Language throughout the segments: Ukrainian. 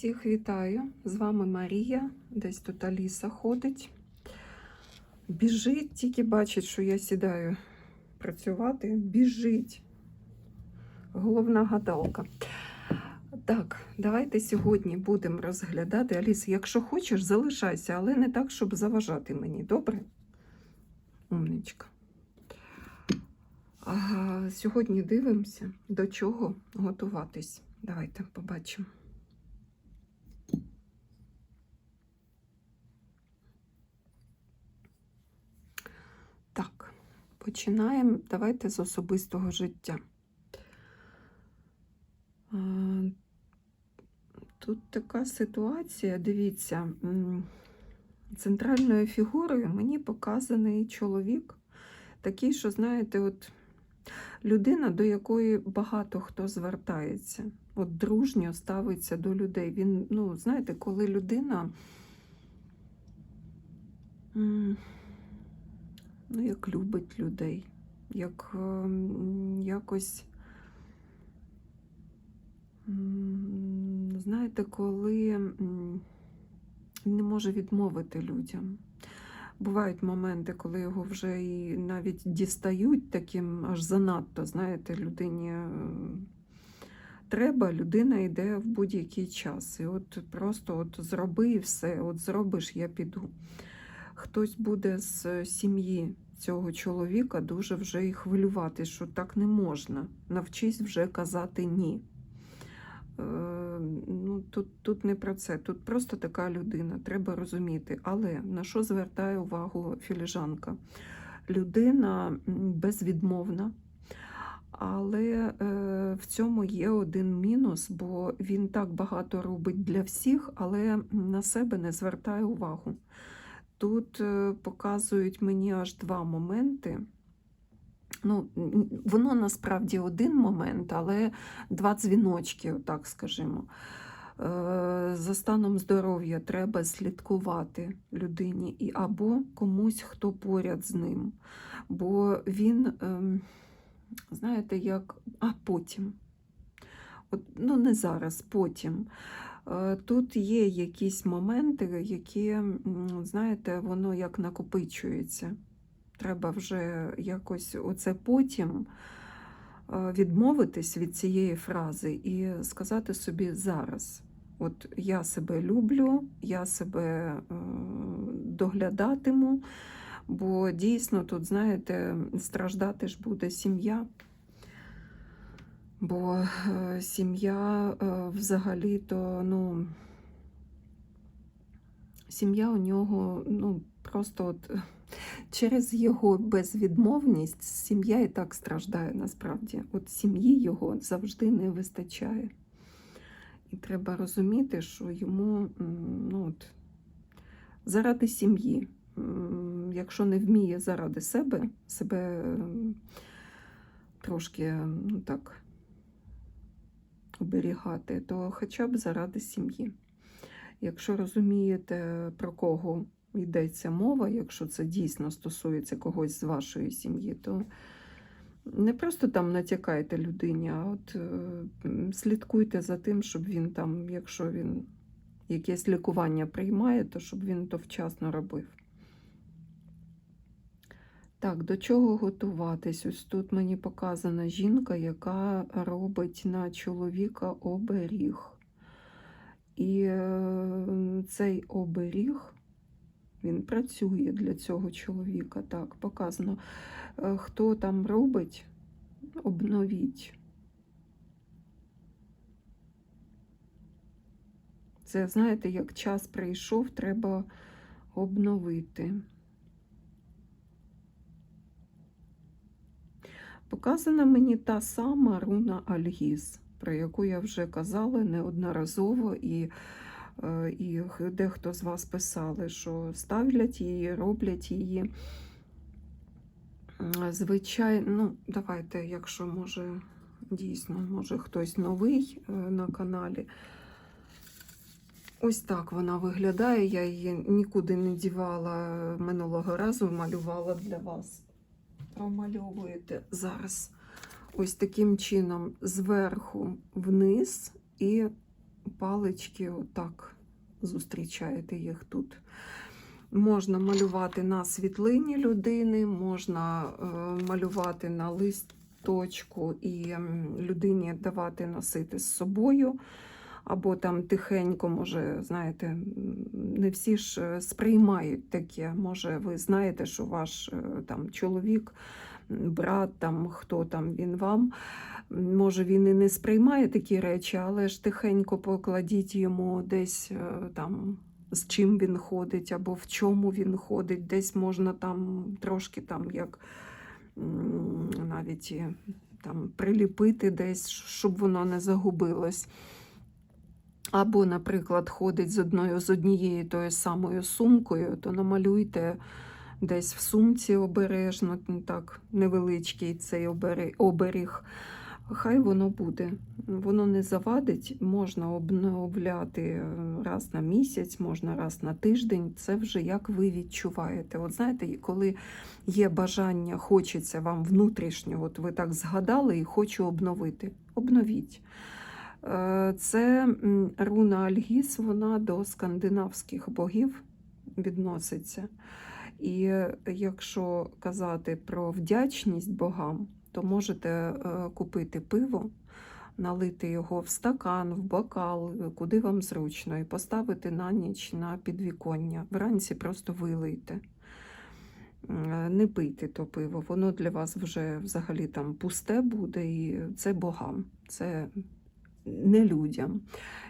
Всіх вітаю! З вами Марія. Десь тут Аліса ходить. Біжить, тільки бачить, що я сідаю працювати. Біжить. Головна гадалка. Так, давайте сьогодні будемо розглядати. Аліса, якщо хочеш, залишайся, але не так, щоб заважати мені. Добре? Умничка. А, сьогодні дивимося, до чого готуватись. Давайте побачимо. Так, починаємо. Давайте з особистого життя. Тут така ситуація, дивіться, центральною фігурою мені показаний чоловік, такий, що, знаєте, от людина, до якої багато хто звертається, от дружньо ставиться до людей. Він, ну, знаєте, коли людина. Ну, як любить людей, як ем, якось, знаєте, коли не може відмовити людям. Бувають моменти, коли його вже і навіть дістають таким аж занадто, знаєте, людині е, треба, людина йде в будь-який час. І от просто от зроби і все, от зробиш, я піду хтось буде з сім'ї цього чоловіка дуже вже і хвилювати, що так не можна. Навчись вже казати ні. Е, ну, Тут, тут не про це, тут просто така людина, треба розуміти. Але на що звертає увагу філіжанка? Людина безвідмовна. Але е, в цьому є один мінус, бо він так багато робить для всіх, але на себе не звертає увагу. Тут е, показують мені аж два моменти. Ну, воно насправді один момент, але два дзвіночки, отак скажімо. Е, За станом здоров'я треба слідкувати людині і або комусь, хто поряд з ним. Бо він, ем, знаєте, як, а потім. От, ну, не зараз, потім. Е, Тут є якісь моменти, які, знаєте, воно як накопичується. Треба вже якось оце потім е, відмовитись від цієї фрази і сказати собі зараз. От я себе люблю, я себе е, доглядатиму, бо дійсно тут, знаєте, страждати ж буде сім'я. Бо е, сім'я е, взагалі-то, ну, сім'я у нього, ну, просто от через його безвідмовність сім'я і так страждає насправді. От сім'ї його завжди не вистачає. І треба розуміти, що йому ну, от, заради сім'ї, якщо не вміє заради себе, себе трошки, ну так оберігати, то хоча б заради сім'ї. Якщо розумієте, про кого йдеться мова, якщо це дійсно стосується когось з вашої сім'ї, то не просто там натякайте людині, а от е, слідкуйте за тим, щоб він там, якщо він якесь лікування приймає, то щоб він то вчасно робив. Так, до чого готуватись? Ось тут мені показана жінка, яка робить на чоловіка оберіг. І е, цей оберіг, він працює для цього чоловіка. Так, показано. Е, Хто там робить, обновіть. Це, знаєте, як час прийшов, треба обновити. Показана мені та сама руна Альгіз, про яку я вже казала неодноразово, і, е, і дехто з вас писали, що ставлять її, роблять її. Звичайно, ну, давайте, якщо може, дійсно, може хтось новий е, на каналі. Ось так вона виглядає. Я її нікуди не дівала минулого разу, малювала для вас промальовуєте зараз ось таким чином зверху вниз і палички, отак зустрічаєте їх тут. Можна малювати на світлині людини, можна е, малювати на листочку і людині давати носити з собою. Або там тихенько, може, знаєте, не всі ж е, сприймають таке. Може, ви знаєте, що ваш е, там чоловік, брат, там хто там він вам. Може, він і не сприймає такі речі, але ж тихенько покладіть йому десь е, там з чим він ходить, або в чому він ходить, десь можна там трошки там як навіть там приліпити десь, щоб воно не загубилось. Або, наприклад, ходить з одною з однією тою самою сумкою, то намалюйте десь в сумці обережно, так, невеличкий цей оберіг. Хай воно буде. Воно не завадить, можна обновляти е, раз на місяць, можна раз на тиждень. Це вже як ви відчуваєте. От знаєте, коли є бажання, хочеться вам внутрішнього, от ви так згадали і хочу обновити. Обновіть. Е, Це руна Альгіс, вона до скандинавських богів відноситься. І якщо казати про вдячність богам, то можете е, купити пиво, налити його в стакан, в бокал, куди вам зручно, і поставити на ніч на підвіконня. Вранці просто вилийте. Е, Не пийте то пиво, воно для вас вже взагалі там пусте буде, і це богам, це не людям.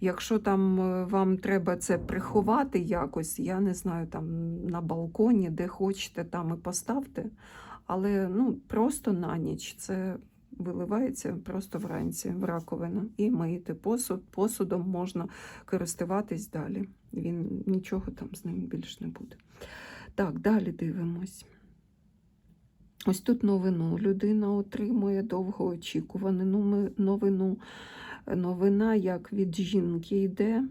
Якщо там е, вам треба це приховати якось, я не знаю, там на балконі, де хочете, там і поставте. Але ну, просто на ніч це виливається просто вранці в раковину і миєте посуд. Посудом можна користуватись далі. Він нічого там з ним більш не буде. Так, далі дивимось. Ось тут новину. Людина отримує довгоочікувану ну- новину. Новина, як від жінки йде,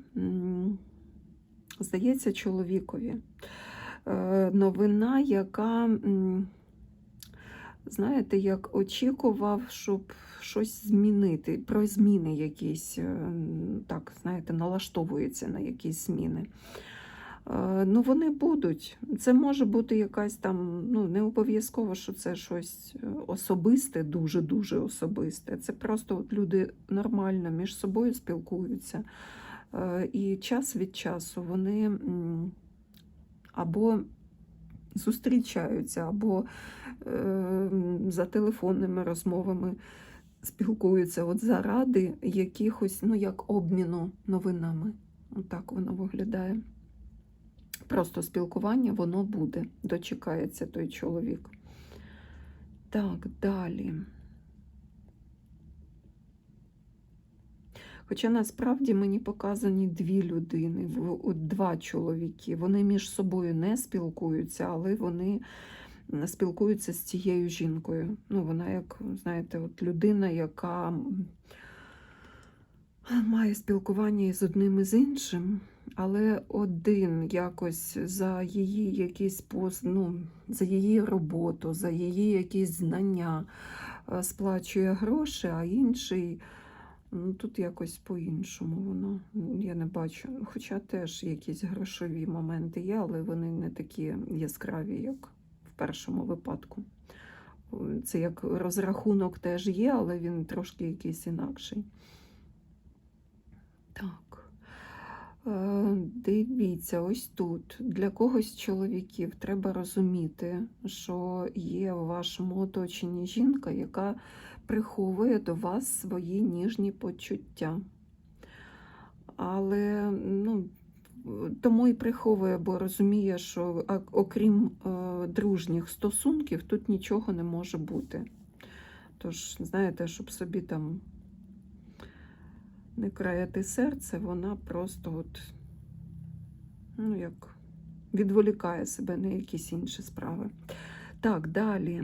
здається, чоловікові. Е, Новина, яка, знаєте, як очікував, щоб щось змінити, про зміни якісь, е, так, знаєте, налаштовується на якісь зміни. Е, Ну, вони будуть. Це може бути якась там, ну, не обов'язково, що це щось е, особисте, дуже-дуже особисте. Це просто от люди нормально між собою спілкуються. Е, І час від часу вони або зустрічаються, або е, за телефонними розмовами спілкуються от заради якихось, ну, як обміну новинами. Отак воно виглядає. Просто спілкування воно буде, дочекається той чоловік. Так, далі. Хоча насправді мені показані дві людини, два чоловіки. Вони між собою не спілкуються, але вони спілкуються з цією жінкою. Ну, вона, як, знаєте, от людина, яка має спілкування із одним і з іншим, але один якось за її якісь ну, за її роботу, за її якісь знання е, сплачує гроші, а інший. Ну, тут якось по-іншому воно. Я не бачу. Хоча теж якісь грошові моменти є, але вони не такі яскраві, як в першому випадку. Це як розрахунок теж є, але він трошки якийсь інакший. Так. Е, Дивіться, ось тут. Для когось чоловіків треба розуміти, що є в вашому оточенні жінка, яка приховує до вас свої ніжні почуття. Але ну, тому і приховує, бо розуміє, що окрім е, дружніх стосунків тут нічого не може бути. Тож, знаєте, щоб собі там не краяти серце, вона просто от, ну, як відволікає себе на якісь інші справи. Так, далі.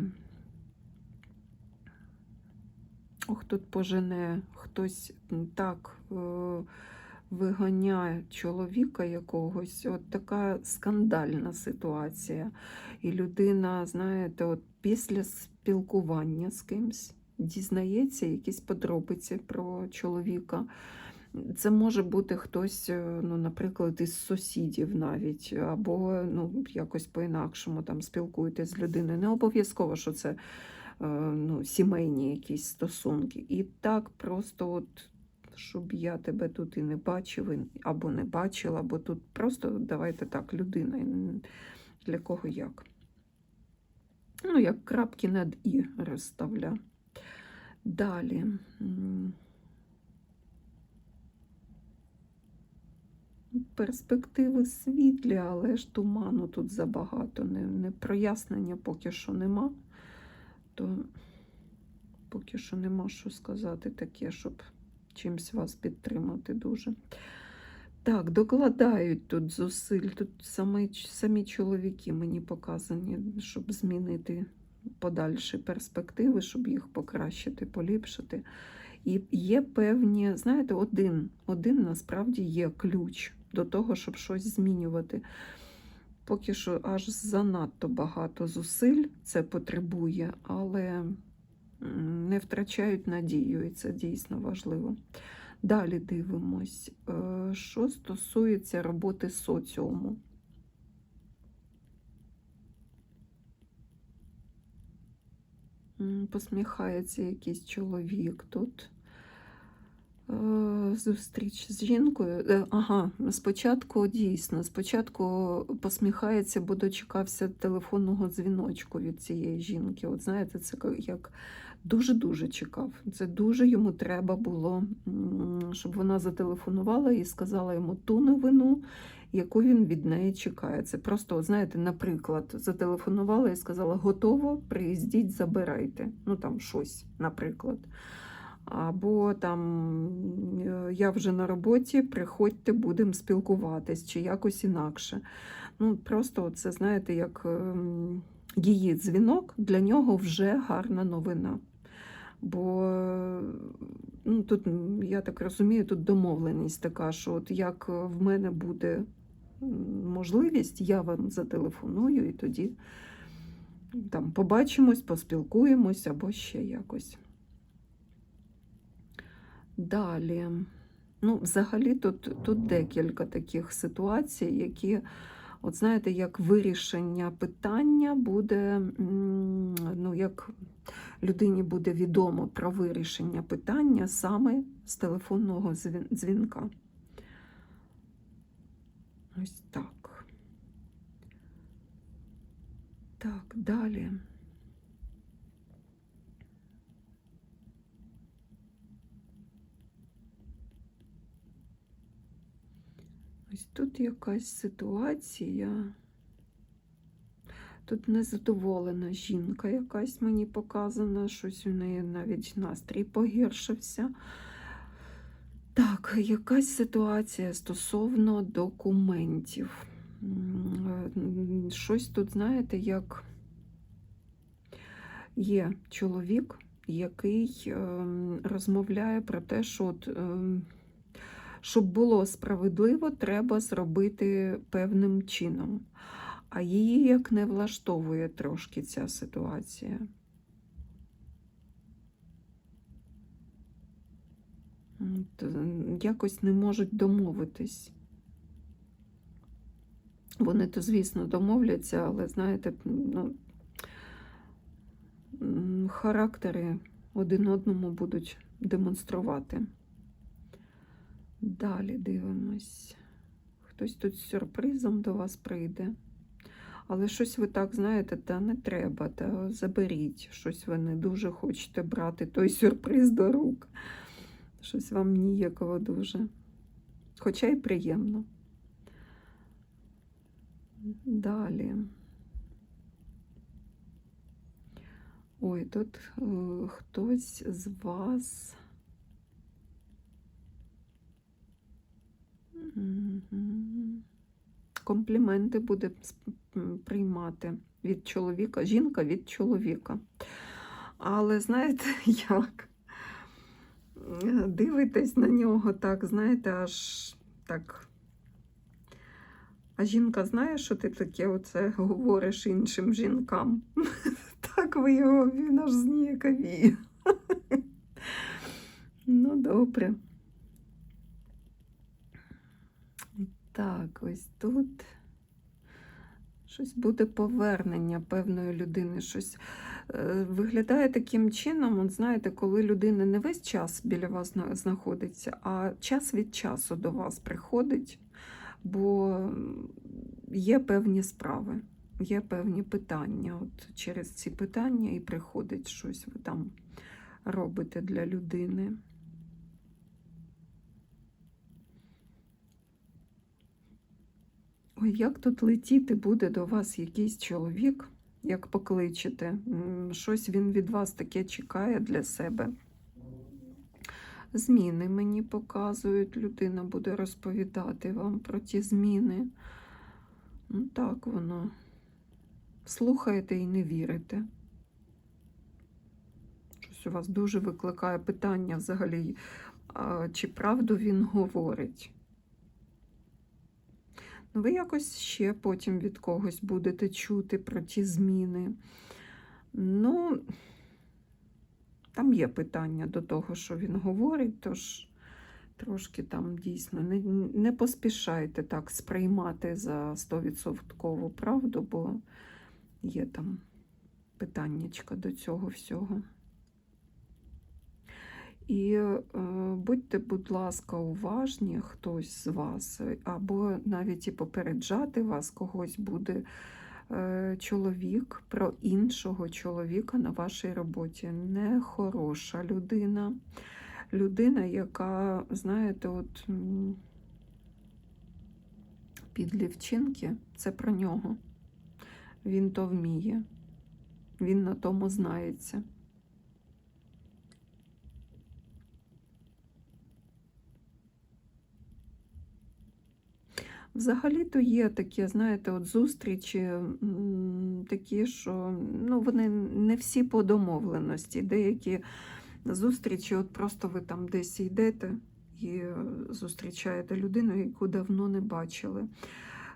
Ох, тут пожене хтось так е, виганяє чоловіка якогось. От така скандальна ситуація. І людина, знаєте, от після спілкування з кимсь дізнається якісь подробиці про чоловіка. Це може бути хтось, е, ну, наприклад, із сусідів навіть, або ну, якось по-інакшому там спілкуєтесь з людиною. Не обов'язково, що це е, ну, сімейні якісь стосунки. І так просто, от, щоб я тебе тут і не бачив, або не бачила, бо тут просто давайте так, людина, для кого як. Ну, як крапки над і розставля. Далі. Перспективи світлі, але ж туману тут забагато. Не, не прояснення поки що нема. То поки що нема що сказати таке, щоб чимсь вас підтримати дуже. Так, докладають тут зусиль. Тут самі, самі чоловіки мені показані, щоб змінити подальші перспективи, щоб їх покращити, поліпшити. І є певні, знаєте, один, один насправді є ключ до того, щоб щось змінювати. Поки що аж занадто багато зусиль це потребує, але не втрачають надію, і це дійсно важливо. Далі дивимось, е, що стосується роботи соціуму. Посміхається якийсь чоловік тут. Е, Зустріч з жінкою. Е, Ага, спочатку дійсно, спочатку посміхається, бо дочекався телефонного дзвіночку від цієї жінки. От знаєте, це як дуже-дуже чекав. Це дуже йому треба було, щоб вона зателефонувала і сказала йому ту новину, яку він від неї чекає. Це просто, знаєте, наприклад, зателефонувала і сказала: готово, приїздіть, забирайте. Ну там щось, наприклад. Або там е, я вже на роботі, приходьте, будемо спілкуватись, чи якось інакше. Ну, просто це, знаєте, як ем, її дзвінок для нього вже гарна новина. Бо е, ну, тут, я так розумію, тут домовленість така, що от як в мене буде можливість, я вам зателефоную і тоді там побачимось, поспілкуємось або ще якось. Далі. Ну, взагалі, тут, тут декілька таких ситуацій, які, от знаєте, як вирішення питання буде, ну, як людині буде відомо про вирішення питання саме з телефонного дзвінка. Ось так. Так, далі. Ось тут якась ситуація. Тут незадоволена жінка якась мені показана, щось у неї навіть настрій погіршився. Так, якась ситуація стосовно документів. Е, Щось тут, знаєте, як є чоловік, який ем, розмовляє про те, що от, ем, щоб було справедливо, треба зробити певним чином. А її як не влаштовує трошки ця ситуація. Якось не можуть домовитись. Вони то, звісно, домовляться, але знаєте, ну, характери один одному будуть демонструвати. Далі дивимось. Хтось тут з сюрпризом до вас прийде. Але щось ви так знаєте, та не треба, та заберіть. Щось ви не дуже хочете брати той сюрприз до рук. Щось вам ніякого дуже. Хоча й приємно. Далі. Ой, тут е, хтось з вас. Компліменти буде приймати від чоловіка, жінка від чоловіка. Але знаєте, як? Дивитесь на нього так, знаєте, аж так. А жінка знає, що ти таке оце говориш іншим жінкам. Так ви його він аж зніяковіє. Ну, добре. Так, ось тут щось буде повернення певної людини. Щось е, виглядає таким чином, от знаєте, коли людина не весь час біля вас знаходиться, а час від часу до вас приходить, бо є певні справи, є певні питання. От через ці питання і приходить щось ви там робите для людини. Ой, як тут летіти буде до вас якийсь чоловік, як покличете. Щось він від вас таке чекає для себе. Зміни мені показують, людина буде розповідати вам про ті зміни. Ну, так воно. Слухаєте і не вірите. Щось у вас дуже викликає питання взагалі, чи правду він говорить. Ви якось ще потім від когось будете чути про ті зміни. Ну, там є питання до того, що він говорить, тож трошки там дійсно не, не поспішайте так сприймати за 100% правду, бо є там питаннячка до цього всього. І е, будьте, будь ласка, уважні, хтось з вас, або навіть і попереджати вас когось буде е, чоловік про іншого чоловіка на вашій роботі. Нехороша людина. Людина, яка, знаєте, от м, підлі це про нього. Він то вміє, він на тому знається. Взагалі-то є такі, знаєте, от зустрічі такі, що ну, вони не всі по домовленості. Деякі зустрічі, от просто ви там десь йдете і зустрічаєте людину, яку давно не бачили.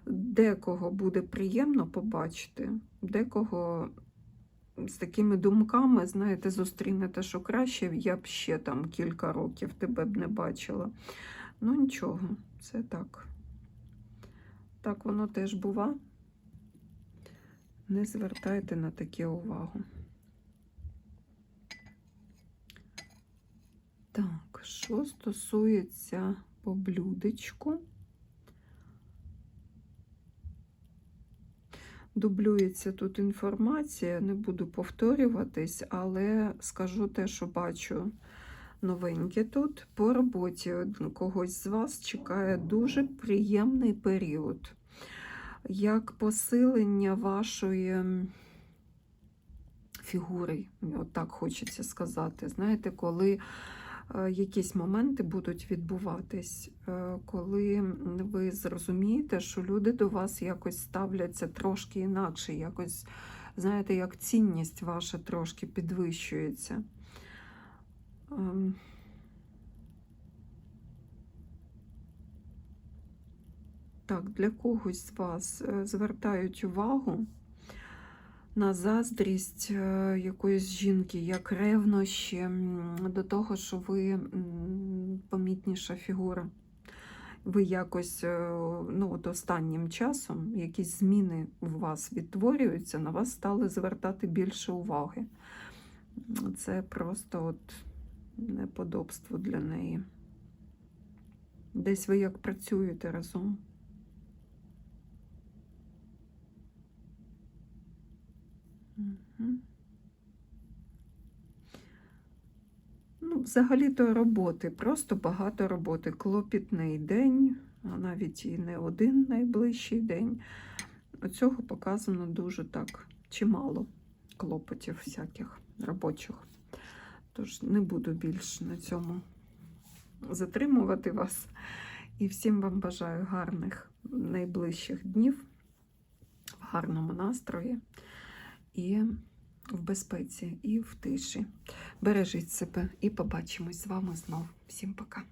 Декого буде приємно побачити, декого з такими думками, знаєте, зустрінете, що краще я б ще там кілька років тебе б не бачила. Ну нічого, це так. Так воно теж бува. Не звертайте на таке увагу. Так, що стосується по блюдечку, дублюється тут інформація, не буду повторюватись, але скажу те, що бачу новеньке тут. По роботі когось з вас чекає дуже приємний період, як посилення вашої фігури, от так хочеться сказати. Знаєте, коли е, якісь моменти будуть відбуватись, е, коли ви зрозумієте, що люди до вас якось ставляться трошки інакше, якось, знаєте, як цінність ваша трошки підвищується. Так, для когось з вас е, звертають увагу на заздрість е, якоїсь жінки, як ревнощі до того, що ви помітніша фігура. Ви якось е, ну, от останнім часом якісь зміни у вас відтворюються, на вас стали звертати більше уваги. Це просто от неподобство для неї. Десь ви як працюєте разом. Ну, взагалі-то роботи, просто багато роботи. Клопітний день, а навіть і не один найближчий день. Оцього показано дуже так чимало клопотів всяких робочих. Тож не буду більш на цьому затримувати вас. І всім вам бажаю гарних найближчих днів, в гарному настрої і в безпеці, і в тиші. Бережіть себе і побачимось з вами знов. Всім пока.